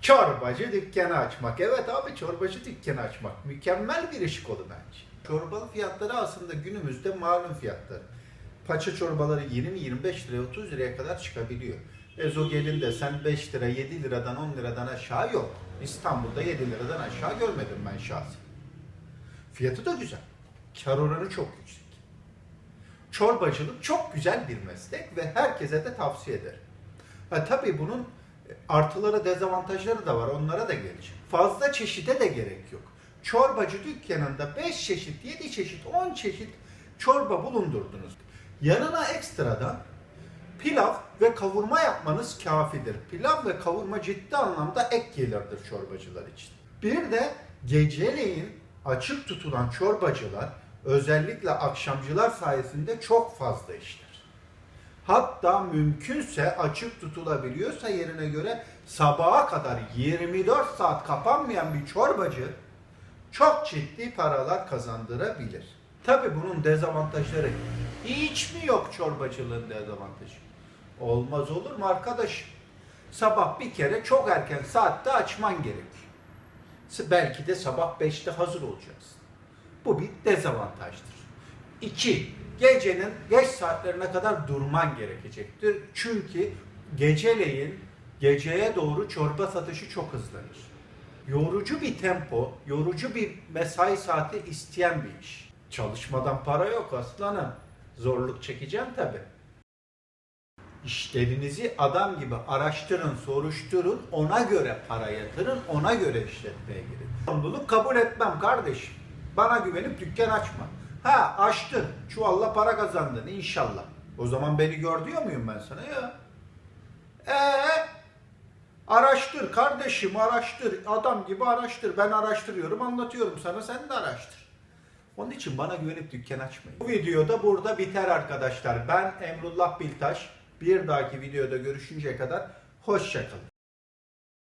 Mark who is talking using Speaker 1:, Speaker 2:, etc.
Speaker 1: Çorbacı dükkanı açmak. Evet abi çorbacı dükkanı açmak. Mükemmel bir iş kolu bence. Çorbalı fiyatları aslında günümüzde malum fiyatlar. Paça çorbaları 20-25 liraya 30 liraya kadar çıkabiliyor. Ezogelin de sen 5 lira 7 liradan 10 liradan aşağı yok. İstanbul'da 7 liradan aşağı görmedim ben şahsen. Fiyatı da güzel. Kar oranı çok yüksek. Çorbacılık çok güzel bir meslek ve herkese de tavsiye ederim. Ha, tabii bunun artıları dezavantajları da var. Onlara da geleceğim. Fazla çeşide de gerek yok. Çorbacı dükkanında 5 çeşit, 7 çeşit, 10 çeşit çorba bulundurdunuz. Yanına ekstradan pilav ve kavurma yapmanız kafidir. Pilav ve kavurma ciddi anlamda ek gelirdir çorbacılar için. Bir de geceleyin açık tutulan çorbacılar özellikle akşamcılar sayesinde çok fazla işler. Hatta mümkünse açık tutulabiliyorsa yerine göre sabaha kadar 24 saat kapanmayan bir çorbacı çok ciddi paralar kazandırabilir. Tabi bunun dezavantajları hiç mi yok çorbacılığın dezavantajı? Olmaz olur mu arkadaşım? Sabah bir kere çok erken saatte açman gerekiyor. Belki de sabah 5'te hazır olacaksın. Bu bir dezavantajdır. İki, gecenin geç saatlerine kadar durman gerekecektir. Çünkü geceleyin geceye doğru çorba satışı çok hızlanır. Yorucu bir tempo, yorucu bir mesai saati isteyen bir iş. Çalışmadan para yok aslanım. Zorluk çekeceğim tabi. İşlerinizi adam gibi araştırın, soruşturun, ona göre para yatırın, ona göre işletmeye girin. Sorumluluk kabul etmem kardeşim. Bana güvenip dükkan açma. Ha açtın, çuvalla para kazandın inşallah. O zaman beni gör diyor muyum ben sana ya? Ee, araştır kardeşim araştır. Adam gibi araştır. Ben araştırıyorum anlatıyorum sana sen de araştır. Onun için bana güvenip dükkan açmayın. Bu videoda burada biter arkadaşlar. Ben Emrullah Biltaş. Bir dahaki videoda görüşünceye kadar hoşçakalın.